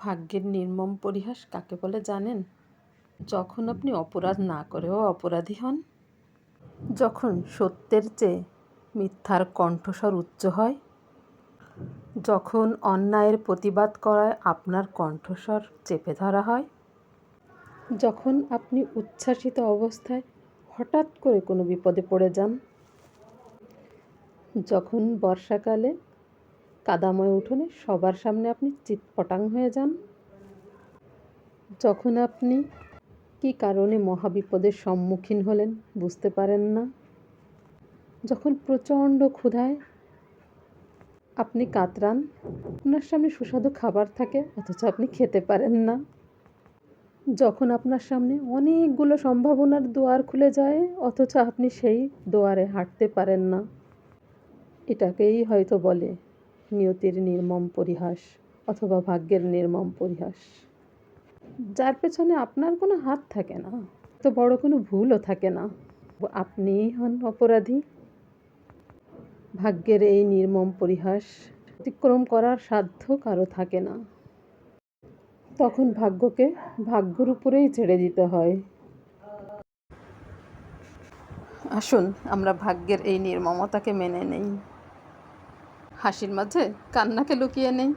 ভাগ্যের নির্মম পরিহাস কাকে বলে জানেন? যখন আপনি অপরাধ না করেও অপরাধী হন? যখন সত্যের চেয়ে মিথ্যার কণ্ঠস্বর উচ্চ হয়? যখন অন্যায়ের প্রতিবাদ করায় আপনার কণ্ঠস্বর চেপে ধরা হয়? যখন আপনি উচ্ছ্বাসিত অবস্থায় হঠাৎ করে কোনো বিপদে পড়ে যান? যখন বর্ষাকালে কাদাময় উঠোনে সবার সামনে আপনি চিৎপটাং হয়ে যান। যখন আপনি কী কারণে মহাবিপদের সম্মুখীন হলেন বুঝতে পারেন না। যখন প্রচণ্ড ক্ষুধায় আপনি কাতরান, আপনার সামনে সুস্বাদু খাবার থাকে, অথচ আপনি খেতে পারেন না। যখন আপনার সামনে অনেকগুলো সম্ভাবনার দুয়ার খুলে যায়, অথচ আপনি সেই দুয়ারে হাঁটতে পারেন না। এটাকেই হয়তো বলে নিয়তির নির্মম পরিহাস অথবা ভাগ্যের নির্মম পরিহাস। যার পেছনে আপনার কোনো হাত থাকে না, তো বড় কোনো ভুলও থাকে না। আপনিই হন অপরাধী। ভাগ্যের এই নির্মম পরিহাস অতিক্রম করার সাধ্য কারও থাকে না। তখন ভাগ্যকে ভাগ্যর উপরেই ছেড়ে দিতে হয়। আসুন, আমরা ভাগ্যের এই নির্মমতাকে মেনে নেই। হাসির মাঝে কান্নাকে লুকিয়ে নেই।